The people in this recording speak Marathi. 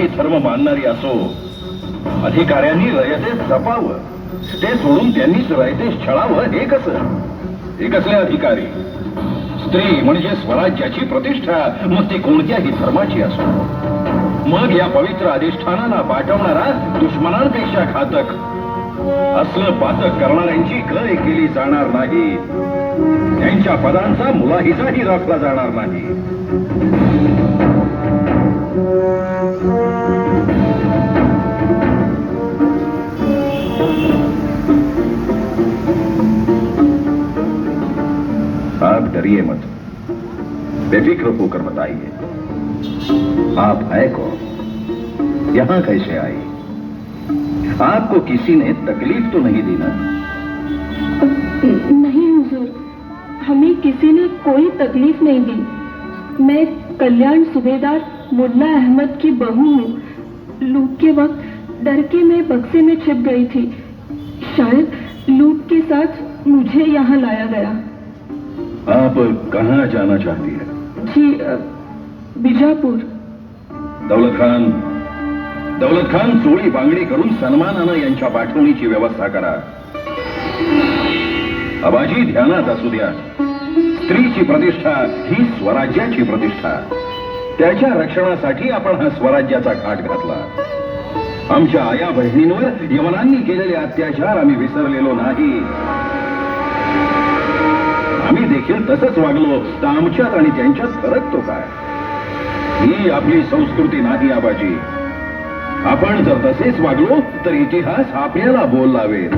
कोणताही धर्म मानणारी असो अधिकाऱ्यांनी रयतेस जपावं. ते सोडून त्यांनीच रयतेस छळावं हे कसं? हे कसले अधिकारी? स्त्री म्हणजे स्वराज्याची प्रतिष्ठा मग ती कोणत्याही धर्माची असो. मग या पवित्र अधिष्ठानाला पाठवणारा दुश्मनांपेक्षा घातक. असलं पातक करणाऱ्यांची गय केली जाणार नाही. त्यांच्या पदांचा मुलाहिजाही राखला जाणार नाही. आप डरिए मत। बेफिक्र होकर बताइए आप है कौन? यहाँ कैसे आई आपको किसी ने तकलीफ़ तो नहीं दी ना? नहीं, हुजूर। हमें किसी ने कोई तकलीफ़ नहीं दी। मैं कल्याण सूबेदार मुल्ला अहमद की बहू हूँ। लूट के वक्त डर के मैं बक्से में छिप गई थी। शायद लूट के साथ मुझे यहाँ लाया गया। आप कहाँ जाना चाहती है? जी बीजापुर। दौलत खान दौलत खान चोळी बांगडी करून सन्मानानं यांच्या पाठवणीची व्यवस्था करा. आबाजी ध्यानात असू द्या. स्त्रीची प्रतिष्ठा ही स्वराज्याची प्रतिष्ठा. त्याच्या रक्षणासाठी आपण हा स्वराज्याचा घाट घातला. आमच्या आया बहिणींवर यवनांनी केलेले अत्याचार आम्ही विसरलेलो नाही. तसंच वागलो तर आमच्यात आणि त्यांच्यात फरक तो काय? ही आपली संस्कृती नाही आबाजी. आपण जर तसेच वागलो तर इतिहास आपल्याला बोल लावेल